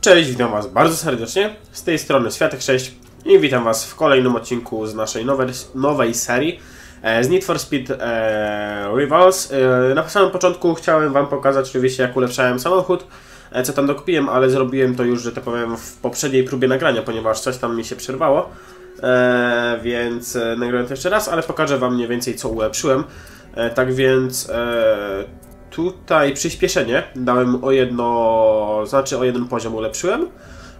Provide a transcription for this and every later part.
Cześć, witam Was bardzo serdecznie. Z tej strony Światek 6 i witam Was w kolejnym odcinku z naszej nowej, nowej serii e, z Need for Speed e, Rivals. E, na samym początku chciałem Wam pokazać oczywiście jak ulepszałem samochód, e, co tam dokupiłem, ale zrobiłem to już, że tak powiem, w poprzedniej próbie nagrania, ponieważ coś tam mi się przerwało. E, więc e, nagrałem to jeszcze raz, ale pokażę Wam mniej więcej co ulepszyłem. E, tak więc tutaj przyspieszenie dałem o jedno, znaczy o jeden poziom ulepszyłem.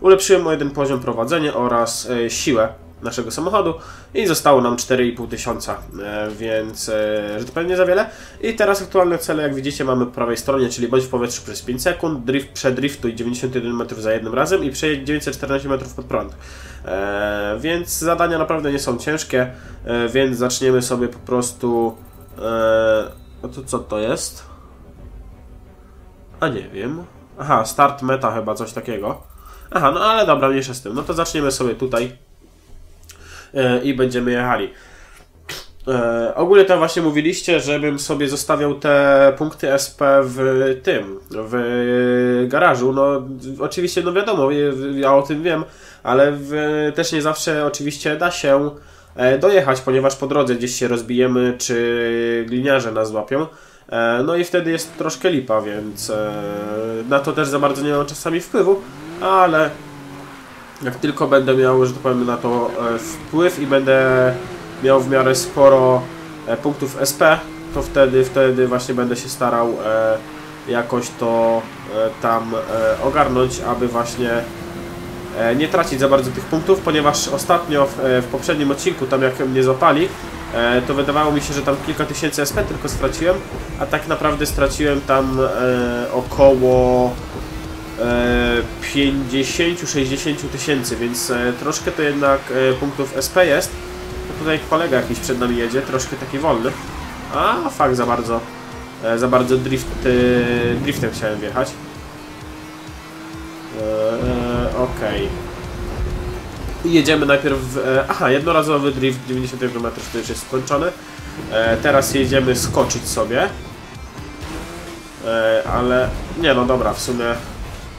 Ulepszyłem o jeden poziom prowadzenie oraz e, siłę naszego samochodu i zostało nam 4,5 tysiąca, e, więc e, że to pewnie za wiele. I teraz aktualne cele, jak widzicie, mamy po prawej stronie, czyli bądź w powietrzu przez 5 sekund, drift, przedriftuj 91 metrów za jednym razem i przejedź 914 metrów pod prąd. Więc zadania naprawdę nie są ciężkie, e, więc zaczniemy sobie po prostu... E, a to co to jest? A nie wiem. Aha, start meta chyba, coś takiego. Aha, no ale dobra, mniejsza z tym. No to zaczniemy sobie tutaj e, i będziemy jechali. E, ogólnie to właśnie mówiliście, żebym sobie zostawiał te punkty SP w tym, w garażu. No oczywiście, no wiadomo, ja o tym wiem, ale w, też nie zawsze oczywiście da się e, dojechać, ponieważ po drodze gdzieś się rozbijemy, czy gliniarze nas złapią. E, No i wtedy jest troszkę lipa, więc e, na to też za bardzo nie mam czasami wpływu, ale jak tylko będę miał, że tak powiem, na to e, wpływ i będę miał w miarę sporo punktów SP, to wtedy, wtedy właśnie będę się starał jakoś to tam ogarnąć, aby właśnie nie tracić za bardzo tych punktów, ponieważ ostatnio w, w poprzednim odcinku, tam jak mnie złapali, to wydawało mi się, że tam kilka tysięcy SP tylko straciłem, a tak naprawdę straciłem tam e, około e, 50-60 tysięcy, więc e, troszkę to jednak e, punktów SP jest. Tutaj kolega jakiś przed nami jedzie, troszkę taki wolny. A, fakt, za bardzo, e, za bardzo drift, e, driftem chciałem wjechać. E, Okej. I Jedziemy najpierw. E, aha, jednorazowy drift 90 km to już jest skończony. E, teraz jedziemy skoczyć sobie. E, ale... Nie no, dobra, w sumie...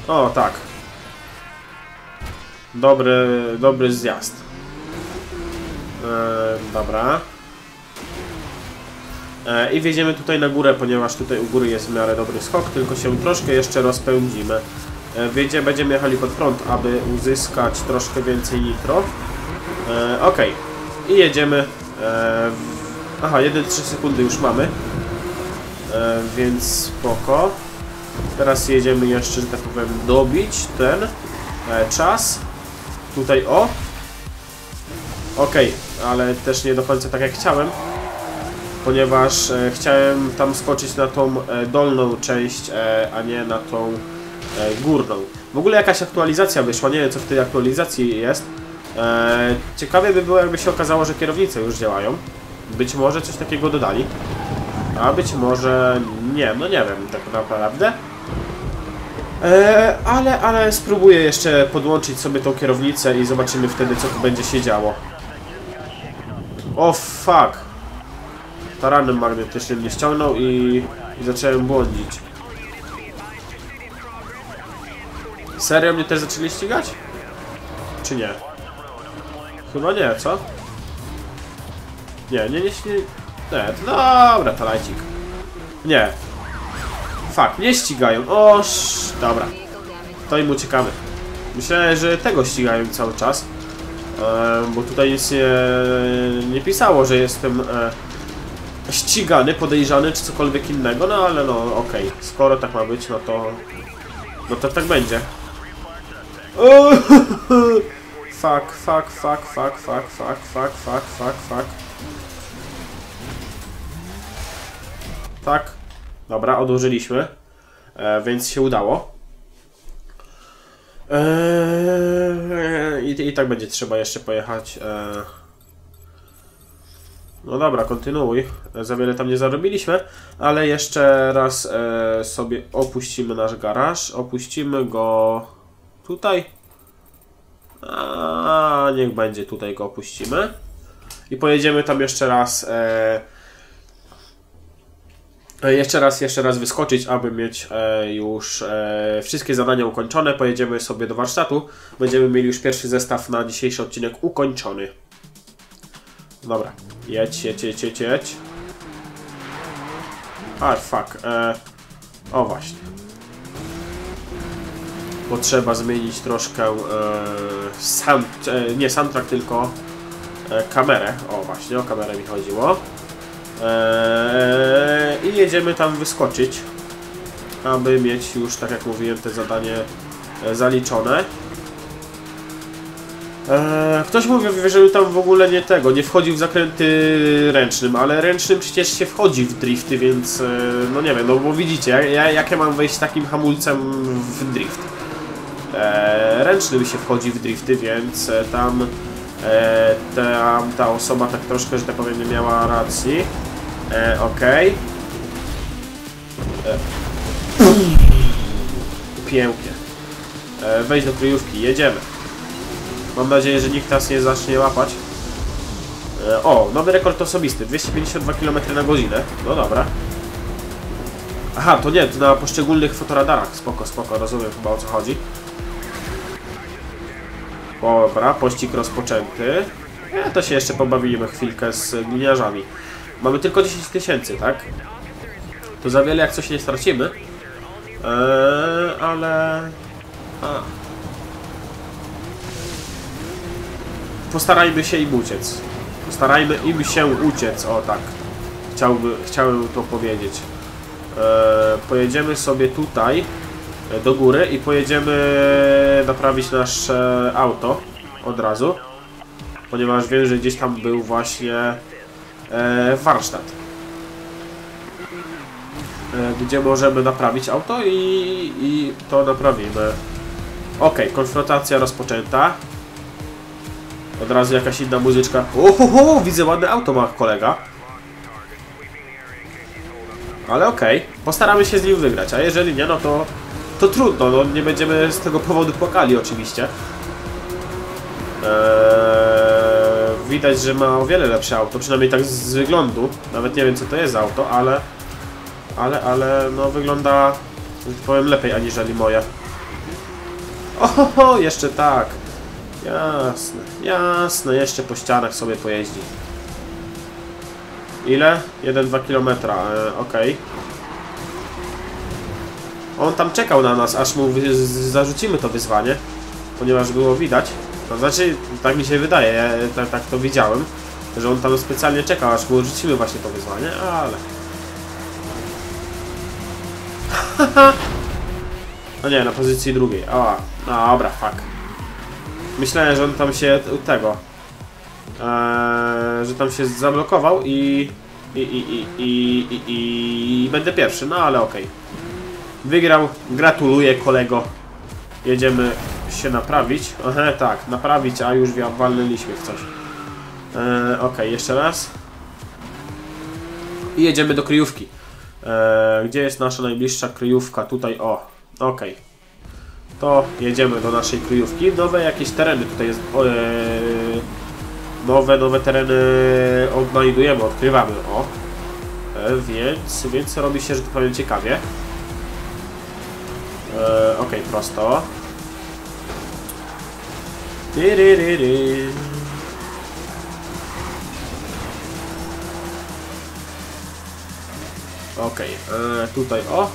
O, tak. Dobry, dobry zjazd. E, dobra. E, I wjedziemy tutaj na górę, ponieważ tutaj u góry jest w miarę dobry skok, tylko się troszkę jeszcze rozpędzimy. E, wjedzie, będziemy jechali pod prąd, aby uzyskać troszkę więcej nitro. E, ok. I jedziemy. E. Aha, 1-3 sekundy już mamy. E, więc spoko. Teraz jedziemy jeszcze, że tak powiem, dobić ten e, czas. Tutaj o. Ok, ale też nie do końca tak jak chciałem. Ponieważ e, chciałem tam skoczyć na tą e, dolną część, e, a nie na tą górną. W ogóle jakaś aktualizacja wyszła, nie wiem co w tej aktualizacji jest. E, ciekawie by było jakby się okazało, że kierownice już działają. Być może coś takiego dodali. A być może nie, no nie wiem tak naprawdę. E, ale, ale spróbuję jeszcze podłączyć sobie tą kierownicę i zobaczymy wtedy co tu będzie się działo. O fuck! Taranem magnetycznym mnie ściągnął i, i zacząłem błądzić. Serio mnie też zaczęli ścigać? Czy nie? Chyba nie, co? Nie, nie, nie, nie, nie to dobra, to lajcik. Nie. Fuck, nie ścigają. O, sz... dobra. To im uciekamy. Myślałem, że tego ścigają cały czas. E, bo tutaj nic nie, nie pisało, że jestem e, ścigany, podejrzany czy cokolwiek innego, no ale no okej. Skoro tak ma być, no to... No to tak będzie. Fuck, fuck, fuck, fuck, fuck, fuck, fuck, fuck, fuck, fuck. Tak. Dobra, odłożyliśmy. E, więc się udało. Eee, i, I tak będzie trzeba jeszcze pojechać. Eee. No dobra, kontynuuj. Za wiele tam nie zarobiliśmy, ale jeszcze raz e, sobie opuścimy nasz garaż. Opuścimy go tutaj. A niech będzie tutaj go opuścimy. I pojedziemy tam jeszcze raz e, E, Jeszcze raz, jeszcze raz wyskoczyć, aby mieć e, już e, wszystkie zadania ukończone. Pojedziemy sobie do warsztatu. Będziemy mieli już pierwszy zestaw na dzisiejszy odcinek ukończony. Dobra, jedź, jedź, jedź, jedź, jedź. Fuck. E, o, właśnie. Potrzeba zmienić troszkę e, e, nie soundtrack, tylko e, kamerę. O, właśnie, o kamerę mi chodziło. Eee, I jedziemy tam wyskoczyć, aby mieć już, tak jak mówiłem, te zadanie e, zaliczone. Eee, ktoś mówi, że tam w ogóle nie tego, nie wchodzi w zakręty ręcznym, ale ręcznym przecież się wchodzi w drifty, więc e, no nie wiem, no bo widzicie, ja, jak ja mam wejść takim hamulcem w drift? Eee, ręcznym się wchodzi w drifty, więc e, tam e, ta, ta osoba tak troszkę, że tak powiem, nie miała racji. E, Okej. E. Pięknie. E, wejdź do kryjówki, jedziemy. Mam nadzieję, że nikt nas nie zacznie łapać. E, o, nowy rekord osobisty, 252 km na godzinę. No dobra. Aha, to nie, to na poszczególnych fotoradarach. Spoko, spoko, rozumiem chyba o co chodzi. Dobra, pościg rozpoczęty. E, to się jeszcze pobawimy chwilkę z gliniarzami. Mamy tylko 10 tysięcy, tak? To za wiele jak coś nie stracimy. Eee, ale... A. Postarajmy się im uciec. Postarajmy im się uciec, o tak. Chciałby, chciałem to powiedzieć. Eee, pojedziemy sobie tutaj do góry i pojedziemy naprawić nasze auto od razu. Ponieważ wiem, że gdzieś tam był właśnie e, warsztat. E, gdzie możemy naprawić auto i, i to naprawimy. Ok, konfrontacja rozpoczęta. Od razu jakaś inna muzyczka. Ohoho, widzę ładne auto ma kolega. Ale okej, okay. postaramy się z nim wygrać, a jeżeli nie, no to, to trudno, no nie będziemy z tego powodu płakali oczywiście. Eee, widać, że ma o wiele lepsze auto, przynajmniej tak z wyglądu. Nawet nie wiem co to jest auto, ale... Ale, ale, no wygląda, że tak powiem, lepiej aniżeli moje. Oho, jeszcze tak. Jasne, jasne, jeszcze po ścianach sobie pojeździ. Ile? 1-2 km, e, ok. On tam czekał na nas, aż mu zarzucimy to wyzwanie, ponieważ było widać. To znaczy, tak mi się wydaje, ja tak, tak to widziałem, że on tam specjalnie czekał, aż mu odrzucimy właśnie to wyzwanie, ale... no nie, na pozycji drugiej. O, no dobra, fuck. Myślałem, że on tam się tego... Eee, że tam się zablokował i... I, i, i, i, i, i będę pierwszy, no ale okej. Okay. Wygrał, gratuluję kolego. Jedziemy się naprawić. Aha, tak, naprawić, a już walnęliśmy w coś. Eee, ok, jeszcze raz. I jedziemy do kryjówki. Eee, gdzie jest nasza najbliższa kryjówka? Tutaj, o. Ok. To jedziemy do naszej kryjówki. Nowe jakieś tereny tutaj jest. Eee, nowe, nowe tereny odnajdujemy, odkrywamy. O. E, więc, więc robi się, że to powiem ciekawie. E, ok, prosto. Tyryryry. Ok, e, tutaj o,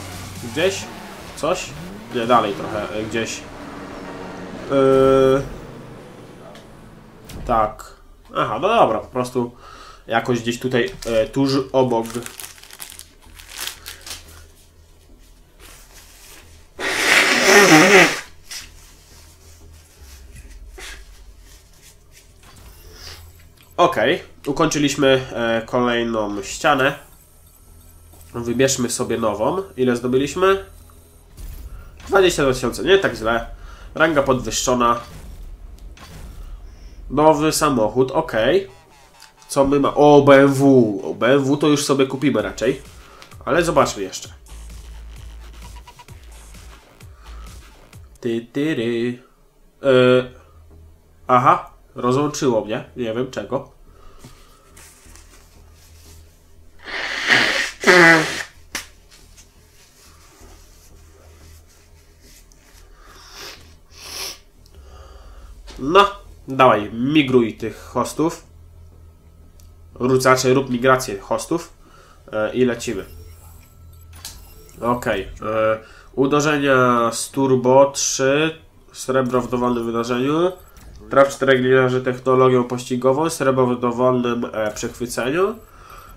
gdzieś coś, nie dalej trochę, e, gdzieś. E, tak, aha, no dobra, po prostu jakoś gdzieś tutaj e, tuż obok Ok, ukończyliśmy e, kolejną ścianę. Wybierzmy sobie nową. Ile zdobyliśmy? 22 tysiące, nie tak źle. Ranga podwyższona. Nowy samochód, ok. Co my ma? O, BMW. O, BMW to już sobie kupimy raczej. Ale zobaczmy jeszcze. Ty, ty, ry. Yy. Aha, Rozłączyło mnie, nie wiem czego. No, dawaj, migruj tych hostów. Znaczy, rób migrację hostów e, i lecimy. Ok. E, uderzenia z turbo 3. Srebro w dowolnym wydarzeniu. Traf 4 gliniarzy technologią pościgową. Srebro w dowolnym e, przechwyceniu.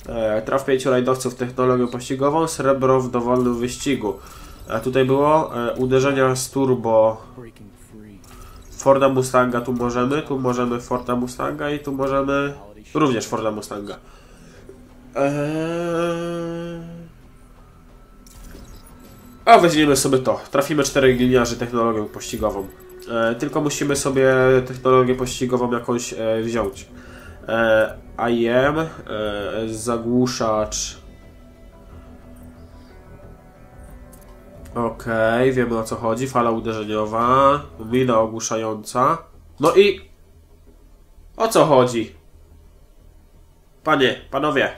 E, traf 5 rajdowców technologią pościgową. Srebro w dowolnym wyścigu. A tutaj było e, uderzenia z turbo. Forda Mustanga tu możemy, tu możemy Forda Mustanga i tu możemy również Forda Mustanga. Eee... A weźmiemy sobie to. Trafimy 4 gliniarzy technologią pościgową. E, tylko musimy sobie technologię pościgową jakąś e, wziąć. E, IM, zagłuszacz. Okej, okay, wiemy o co chodzi. Fala uderzeniowa, mina ogłuszająca. No i... O co chodzi? Panie, panowie,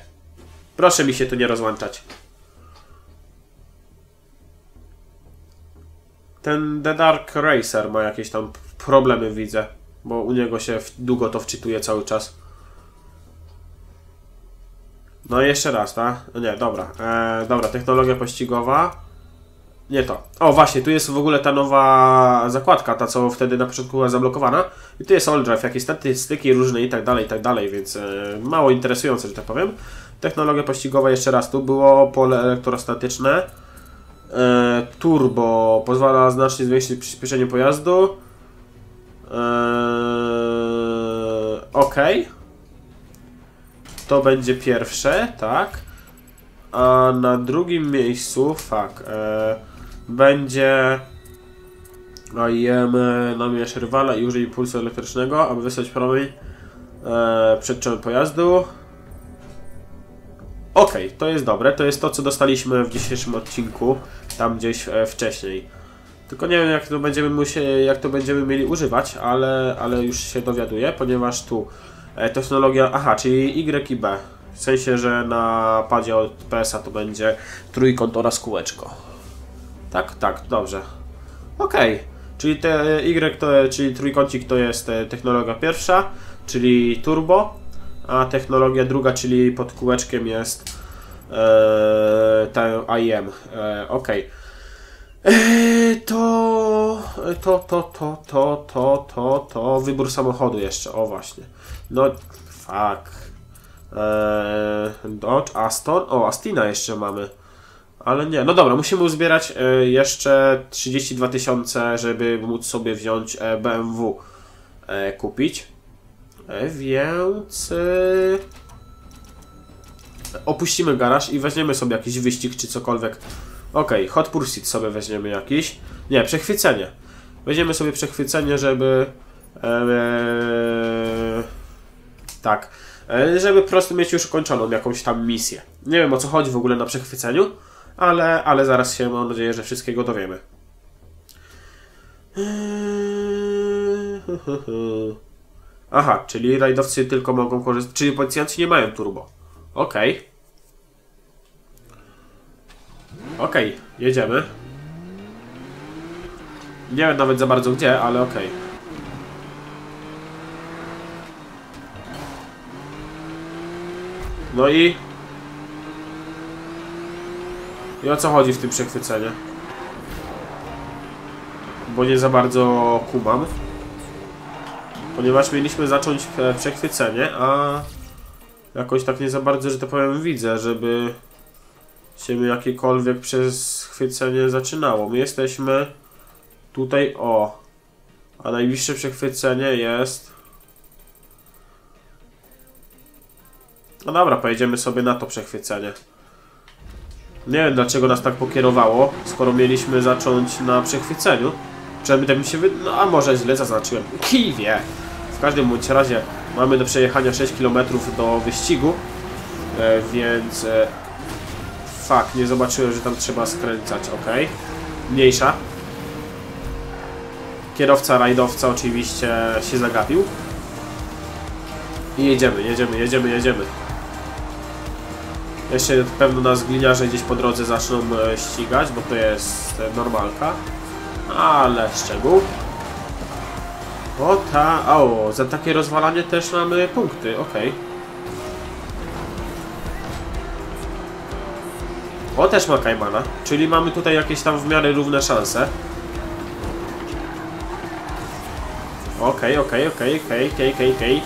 proszę mi się tu nie rozłączać. Ten The Dark Racer ma jakieś tam problemy, widzę. Bo u niego się długo to wczytuje cały czas. No jeszcze raz, tak? Nie, dobra. Eee, dobra, technologia pościgowa. Nie to. O, właśnie, tu jest w ogóle ta nowa zakładka, ta co wtedy na początku była zablokowana. I tu jest all drive, jakieś statystyki różne i tak dalej, i tak dalej, więc e, mało interesujące, że tak powiem. Technologia pościgowa jeszcze raz, tu było pole elektrostatyczne. E, turbo pozwala znacznie zwiększyć przyspieszenie pojazdu. E, ok. To będzie pierwsze, tak. A na drugim miejscu, fuck, e, będzie najemy namierz rywala i użyj impulsu elektrycznego, aby wysłać promień przed czołem pojazdu. Ok, to jest dobre, to jest to co dostaliśmy w dzisiejszym odcinku, tam gdzieś e, wcześniej. Tylko nie wiem jak to będziemy musieli, jak to będziemy mieli używać, ale, ale już się dowiaduję, ponieważ tu e, technologia, aha, czyli Y i B. W sensie, że na padzie od PS-a to będzie trójkąt oraz kółeczko. Tak, tak, dobrze. Okej. Okay. Czyli te Y, to, czyli trójkącik to jest e, technologia pierwsza, czyli turbo, a technologia druga, czyli pod kółeczkiem jest e, ten IM. E, ok. E, to, to, to, to, to, to, to, to, wybór samochodu jeszcze, o właśnie. No, fuck. E, Dodge, Aston, o, Astina jeszcze mamy. Ale nie, no dobra, musimy uzbierać e, jeszcze 32 tysiące, żeby móc sobie wziąć e, BMW e, kupić. Więc opuścimy garaż i weźmiemy sobie jakiś wyścig czy cokolwiek. Ok, Hot Pursuit sobie weźmiemy jakiś. Nie, przechwycenie. Weźmiemy sobie przechwycenie, żeby... Ee, tak. Żeby po prostu mieć już ukończoną jakąś tam misję. Nie wiem o co chodzi w ogóle na przechwyceniu ale, ale zaraz się mam nadzieję, że wszystkiego dowiemy. Aha, czyli rajdowcy tylko mogą korzystać, czyli policjanci nie mają turbo. Okej. Okay. Okej, okay, jedziemy. Nie wiem nawet za bardzo gdzie, ale okej. Okay. No i i o co chodzi w tym przechwyceniu? Bo nie za bardzo kumam. Ponieważ mieliśmy zacząć przechwycenie, a jakoś tak nie za bardzo, że to powiem, widzę, żeby się jakiekolwiek przechwycenie zaczynało. My jesteśmy tutaj, o, a najbliższe przechwycenie jest... No dobra, pojedziemy sobie na to przechwycenie. Nie wiem dlaczego nas tak pokierowało, skoro mieliśmy zacząć na przechwyceniu. Przynajmniej tak mi się wy... No a może źle zaznaczyłem. Kiwie! W każdym bądź razie mamy do przejechania 6 km do wyścigu, e, więc... E, fuck, nie zobaczyłem, że tam trzeba skręcać, ok. Mniejsza. Kierowca rajdowca oczywiście się zagapił. I jedziemy, jedziemy, jedziemy, jedziemy. Jeszcze pewno nas gliniarze gdzieś po drodze zaczną e, ścigać, bo to jest normalka. Ale szczegół. O ta, o, za takie rozwalanie też mamy punkty, okej. O, też ma Kajmana, czyli mamy tutaj jakieś tam w miarę równe szanse. Okej, okej, okej, okej, okej, okej, okej.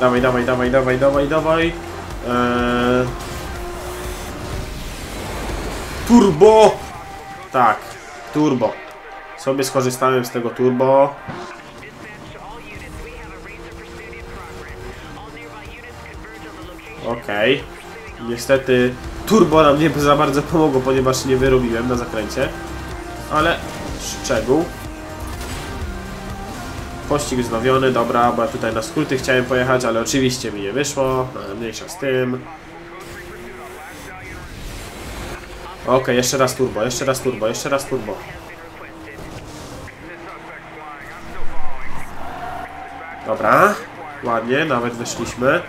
Dawaj, dawaj, dawaj, dawaj, dawaj, dawaj. Eee... Turbo! Tak, turbo. Sobie skorzystałem z tego turbo. Okej. Niestety turbo nam nie za bardzo pomogło, ponieważ nie wyrobiłem na zakręcie. Ale szczegół. Pościg wznowiony, dobra, bo ja tutaj na skróty chciałem pojechać, ale oczywiście mi nie wyszło. No, Mniejsza z tym. Okej, jeszcze raz turbo, jeszcze raz turbo, jeszcze raz turbo. Dobra, ładnie, nawet wyszliśmy.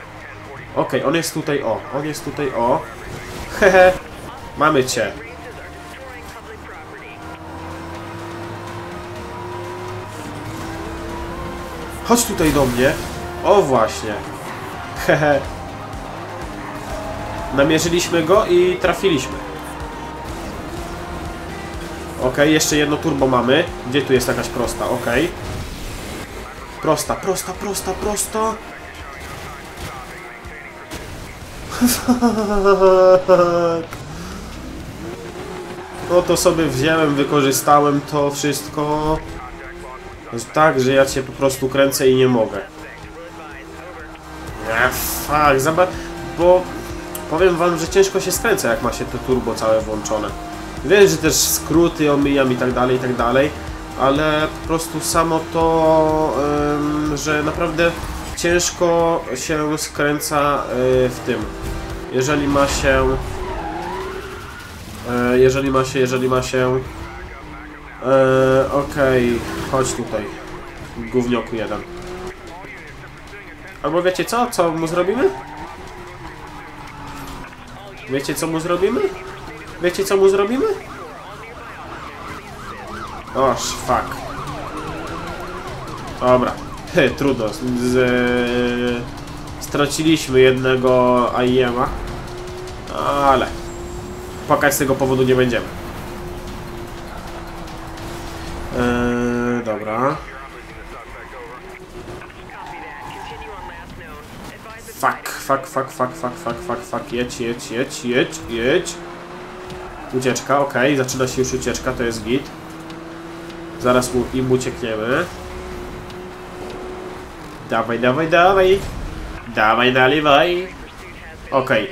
Okej, on jest tutaj o, on jest tutaj o. Hehe, mamy cię. Chodź tutaj do mnie. O właśnie. Hehe. Namierzyliśmy go i trafiliśmy. Ok, jeszcze jedno turbo mamy. Gdzie tu jest jakaś prosta? Ok. Prosta, prosta, prosta, prosta. No to sobie wziąłem, wykorzystałem to wszystko. Tak, że ja cię po prostu kręcę i nie mogę. Nie, fuck, zobacz, bo powiem wam, że ciężko się skręca, jak ma się to turbo całe włączone. Wiem, że też skróty omijam i tak dalej, i tak dalej, ale po prostu samo to, że naprawdę ciężko się skręca y, w tym. Jeżeli ma się... Y, jeżeli ma się, jeżeli ma się... Y, Okej, chodź tutaj. Gównioku jeden. Albo wiecie co? Co mu zrobimy? Wiecie co mu zrobimy? Wiecie co mu zrobimy? Oż, fuck. Dobra. Hy, trudno. Z, straciliśmy jednego AIM-a. Ale... Płakać z tego powodu nie będziemy. Eee, dobra. Fuck, fuck, fuck, fuck, fuck, fuck, fuck, fuck, jedź, jedź, jedź, jedź, jedź. Ucieczka, okej, zaczyna się już ucieczka, to jest git. Zaraz mu, im uciekniemy. Dawaj, dawaj, dawaj. Dawaj, nalewaj. Okej.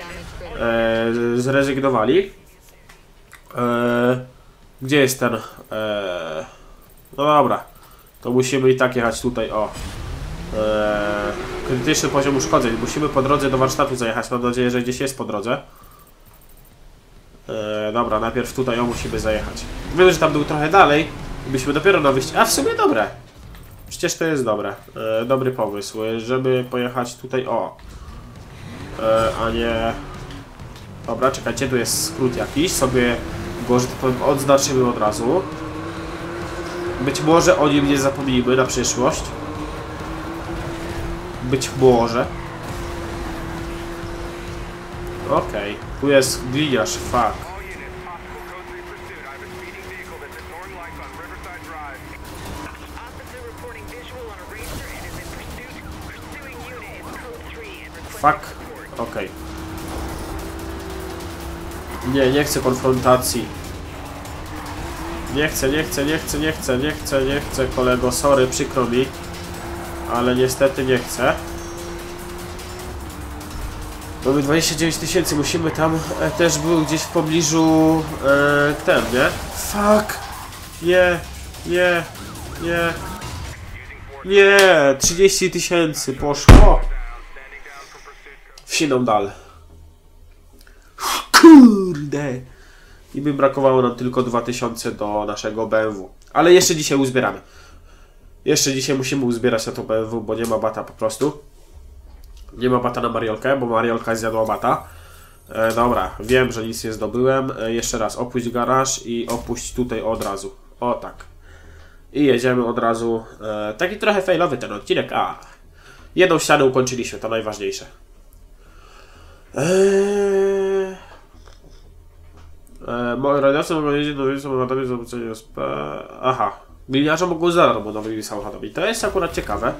Eee, Zrezygnowali. Eee, gdzie jest ten? Eee, no dobra. To musimy i tak jechać tutaj, o. Eee, krytyczny poziom uszkodzeń. Musimy po drodze do warsztatu zajechać. Mam nadzieję, że gdzieś jest po drodze. Dobra, najpierw tutaj o musimy zajechać. Wiem, że tam był trochę dalej. Byśmy dopiero na wyjście. A w sumie dobre. Przecież to jest dobre. E, dobry pomysł, żeby pojechać tutaj o. E, a nie... Dobra, czekajcie, tu jest skrót jakiś. Sobie go, że tak powiem, odznaczymy od razu. Być może o nim nie zapomnimy na przyszłość. Być może. Okej, tu jest gliniarz, fuck. Fuck. Okej. Nie, nie chcę konfrontacji. Nie chcę, nie chcę, nie chcę, nie chcę, nie chcę, nie chcę, kolego. Sorry, przykro mi. Ale niestety nie chcę. Mamy 29 tysięcy, musimy tam... E, też był gdzieś w pobliżu... E, ten, nie? Fuck! Nie, nie, nie. Nie, 30 tysięcy poszło. Wsiną dal. Kurde! I by brakowało nam tylko 2000 do naszego BMW. Ale jeszcze dzisiaj uzbieramy. Jeszcze dzisiaj musimy uzbierać na to BMW, bo nie ma bata po prostu. Nie ma bata na Mariolkę, bo Mariolka zjadła bata. E, dobra, wiem, że nic nie zdobyłem. E, jeszcze raz, opuść garaż i opuść tutaj od razu. O tak. I jedziemy od razu. E, taki trochę failowy ten odcinek. A, jedną ścianę ukończyliśmy, to najważniejsze. Eee... E, moi radiowcy mogą jeździć nowymi samochodami z obrócenia SP. Aha. Gliniarze mogą za darmo samochodami. To jest akurat ciekawe.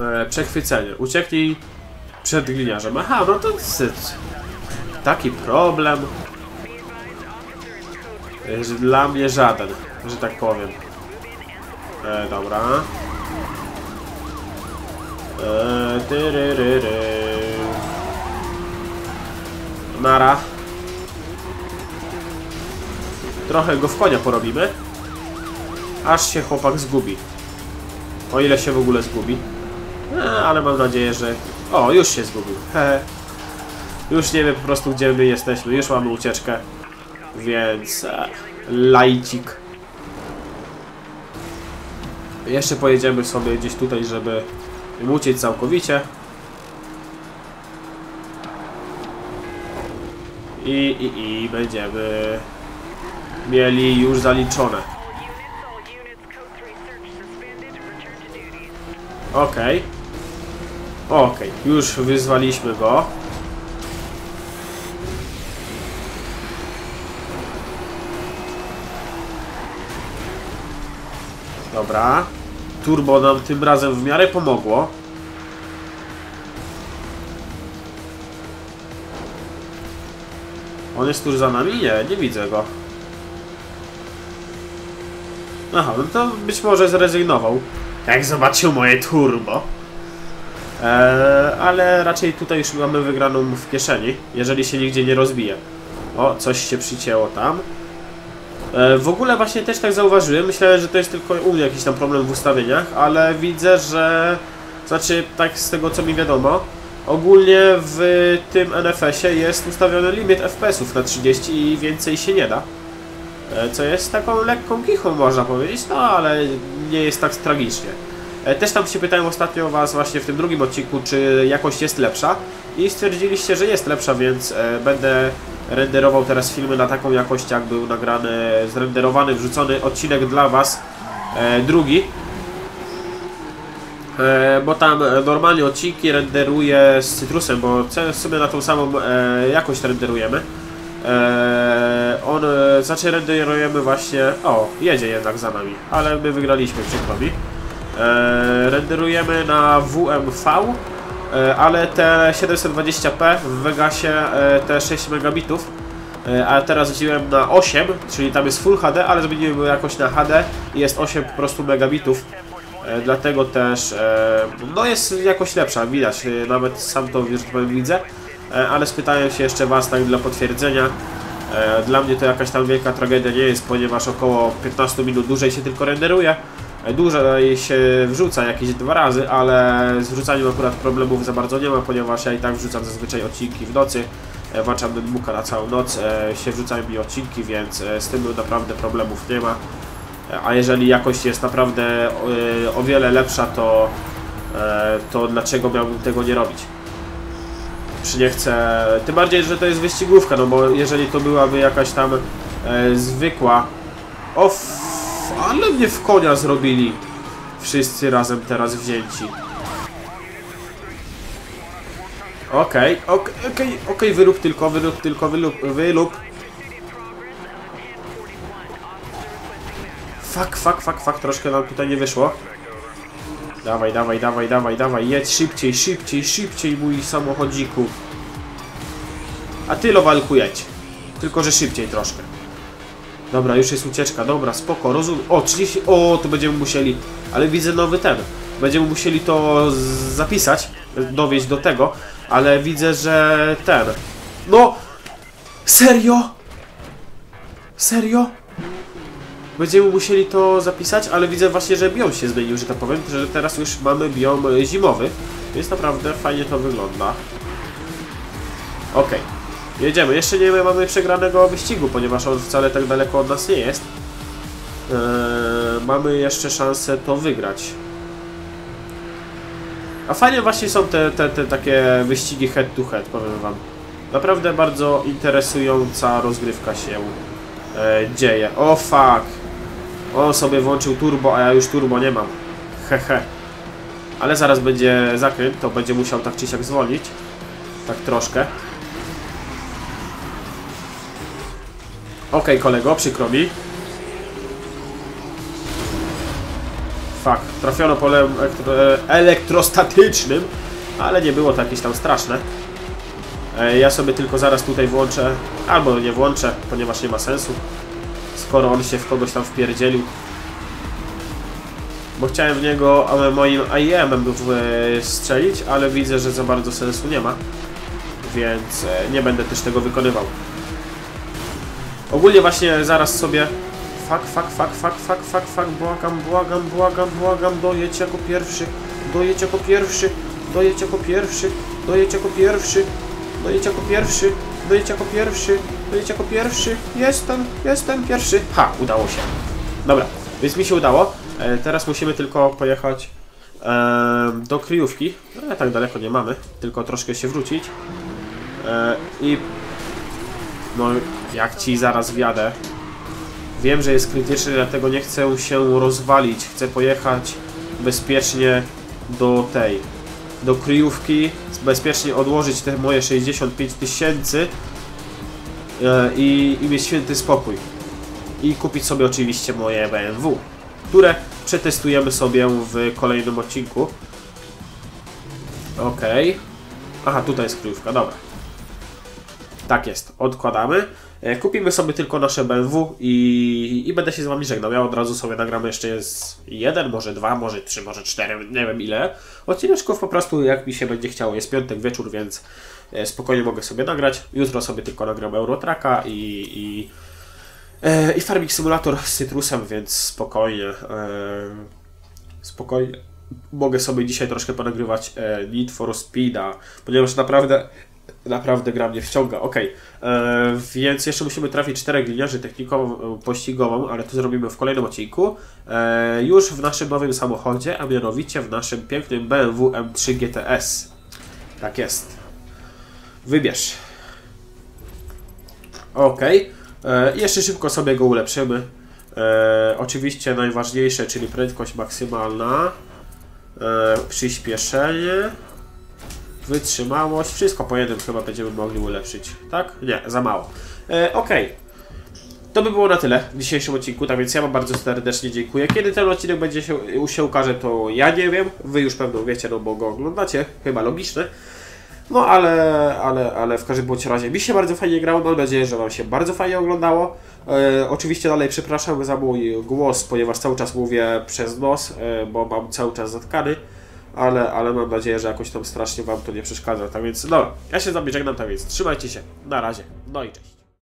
E, przechwycenie. Ucieknij przed gliniarzem. Aha, no to syc. Taki problem. E, że Dla mnie żaden, że tak powiem. E, dobra. E, tyryryry. Nara. Trochę go w konia porobimy. Aż się chłopak zgubi. O ile się w ogóle zgubi. E, ale mam nadzieję, że... O, już się zgubił. Już nie wiem po prostu, gdzie my jesteśmy. Już mamy ucieczkę. Więc... E, lajcik. Jeszcze pojedziemy sobie gdzieś tutaj, żeby uciec całkowicie. I, i, i będziemy mieli już zaliczone. Okej. Okej, już wyzwaliśmy go. Dobra. Turbo nam tym razem w miarę pomogło. On jest tuż za nami? Nie, nie widzę go. Aha, no to być może zrezygnował. Jak zobaczył moje turbo. Eee, ale raczej tutaj już mamy wygraną w kieszeni, jeżeli się nigdzie nie rozbije. O, coś się przycięło tam. E, w ogóle właśnie też tak zauważyłem, myślałem, że to jest tylko u mnie jakiś tam problem w ustawieniach, ale widzę, że... Znaczy, tak z tego co mi wiadomo, ogólnie w tym NFS-ie jest ustawiony limit FPS-ów na 30 i więcej się nie da. E, Co jest taką lekką kichą, można powiedzieć, no ale nie jest tak tragicznie. E, Też tam się pytałem ostatnio Was właśnie w tym drugim odcinku, czy jakość jest lepsza i stwierdziliście, że jest lepsza, więc e, będę renderował teraz filmy na taką jakość, jak był nagrany, zrenderowany, wrzucony odcinek dla Was, drugi. E, bo tam normalnie odcinki renderuję z Cytrusem, bo sobie na tą samą e, jakość renderujemy. E, on, znaczy renderujemy właśnie, o, jedzie jednak za nami, ale my wygraliśmy, przykro mi. Renderujemy na WMV, ale te 720p w Vegasie te 6 megabitów, a teraz wziąłem na 8, czyli tam jest Full HD, ale zmieniłem jakoś na HD i jest 8 po prostu megabitów. E, Dlatego też e, no jest jakoś lepsza, widać, e, nawet sam to powiem, widzę, ale spytałem się jeszcze Was tak dla potwierdzenia. Dla mnie to jakaś tam wielka tragedia nie jest, ponieważ około 15 minut dłużej się tylko renderuje. Dłużej się wrzuca jakieś dwa razy, ale z wrzucaniem akurat problemów za bardzo nie ma, ponieważ ja i tak wrzucam zazwyczaj odcinki w nocy. Włączam Netbooka na całą noc, się wrzucają mi odcinki, więc z tym naprawdę problemów nie ma. A jeżeli jakość jest naprawdę e, o wiele lepsza, to, e, to dlaczego miałbym tego nie robić? Czy nie chcę... Tym bardziej, że to jest wyścigówka, no bo jeżeli to byłaby jakaś tam e, zwykła... O, ale mnie w konia zrobili wszyscy razem teraz wzięci. Okej, okej, okej, okej, wyrób tylko, wyrób tylko, wylub, wylub. Fuck, fuck, fuck, fuck, troszkę nam tutaj nie wyszło. Dawaj, dawaj, dawaj, dawaj, dawaj, jedź szybciej, szybciej, szybciej, mój samochodziku. A ty, Lowalku, jedź. Tylko, że szybciej troszkę. Dobra, już jest ucieczka, dobra, spoko, rozumiem. O, 30, o, to będziemy musieli, ale widzę nowy ten. Będziemy musieli to zapisać, dowieść do tego, ale widzę, że ten. No! Serio? Serio? Będziemy musieli to zapisać, ale widzę właśnie, że biom się zmienił, że tak powiem, że teraz już mamy biom e, zimowy, więc naprawdę fajnie to wygląda. Okej, jedziemy. Jeszcze nie mamy przegranego wyścigu, ponieważ on wcale tak daleko od nas nie jest. Eee, mamy jeszcze szansę to wygrać. A fajnie właśnie są te, te, te takie wyścigi head to head, powiem wam. Naprawdę bardzo interesująca rozgrywka się e, dzieje. O fuck! On sobie włączył turbo, a ja już turbo nie mam. Hehe. Ale zaraz będzie zakręt, to będzie musiał tak czy siak zwolnić. Tak troszkę. Okej, kolego, przykro mi. Fuck, trafiono polem elektro elektrostatycznym, ale nie było to jakieś tam straszne. E, Ja sobie tylko zaraz tutaj włączę, albo nie włączę, ponieważ nie ma sensu, skoro on się w kogoś tam wpierdzielił. Bo chciałem w niego e, moim AIM-em w- strzelić, ale widzę, że za bardzo sensu nie ma, więc e, nie będę też tego wykonywał. Ogólnie właśnie zaraz sobie... Fuck, fuck, fuck, fuck, fuck, fuck, fuck, błagam, błagam, błagam, błagam, dojedź jako pierwszy, dojedź jako pierwszy, dojedź jako pierwszy, dojedź jako pierwszy, dojedź jako pierwszy, dojedź jako pierwszy, dojedź jako pierwszy, jestem, jestem pierwszy. Ha, udało się. Dobra, więc mi się udało. E, teraz musimy tylko pojechać e, do kryjówki. E, tak daleko nie mamy, tylko troszkę się wrócić. E, I no, jak ci zaraz wjadę. Wiem, że jest krytyczny, dlatego nie chcę się rozwalić. Chcę pojechać bezpiecznie do tej, do kryjówki, bezpiecznie odłożyć te moje 65 tysięcy i, i mieć święty spokój. I kupić sobie oczywiście moje BMW, które przetestujemy sobie w kolejnym odcinku. Okej. Aha, tutaj jest kryjówka, dobra. Tak jest, odkładamy. E, Kupimy sobie tylko nasze BMW i, i będę się z Wami żegnał. Ja od razu sobie nagramy jeszcze z jeden, może dwa, może trzy, może cztery, nie wiem ile. Odcineczków po prostu jak mi się będzie chciało. Jest piątek wieczór, więc e, spokojnie mogę sobie nagrać. Jutro sobie tylko nagram Eurotraka i, i, e, i Farming Simulator z Citrusem, więc spokojnie. E, spokojnie. Mogę sobie dzisiaj troszkę ponagrywać e, Need for Speeda, ponieważ naprawdę naprawdę gra mnie wciąga. E, więc jeszcze musimy trafić czterech gliniarzy techniką e, pościgową, ale to zrobimy w kolejnym odcinku. E, już w naszym nowym samochodzie, a mianowicie w naszym pięknym BMW M3 GTS. Tak jest. Wybierz. Okej. E, Jeszcze szybko sobie go ulepszymy. E, oczywiście najważniejsze, czyli prędkość maksymalna. E, przyspieszenie. Wytrzymałość, wszystko po jednym chyba będziemy mogli ulepszyć, tak? Nie, za mało. E, Okej. To by było na tyle w dzisiejszym odcinku, tak więc ja Wam bardzo serdecznie dziękuję. Kiedy ten odcinek będzie się, się ukaże, to ja nie wiem. Wy już pewno wiecie, no bo go oglądacie, chyba logiczne. No ale, ale, ale w każdym bądź razie mi się bardzo fajnie grało, mam nadzieję, że Wam się bardzo fajnie oglądało. E, oczywiście dalej przepraszam za mój głos, ponieważ cały czas mówię przez nos, e, bo mam cały czas zatkany ale, ale mam nadzieję, że jakoś tam strasznie Wam to nie przeszkadza. Tak więc, no, ja się z Wami żegnam, tak więc trzymajcie się. Na razie. No i cześć.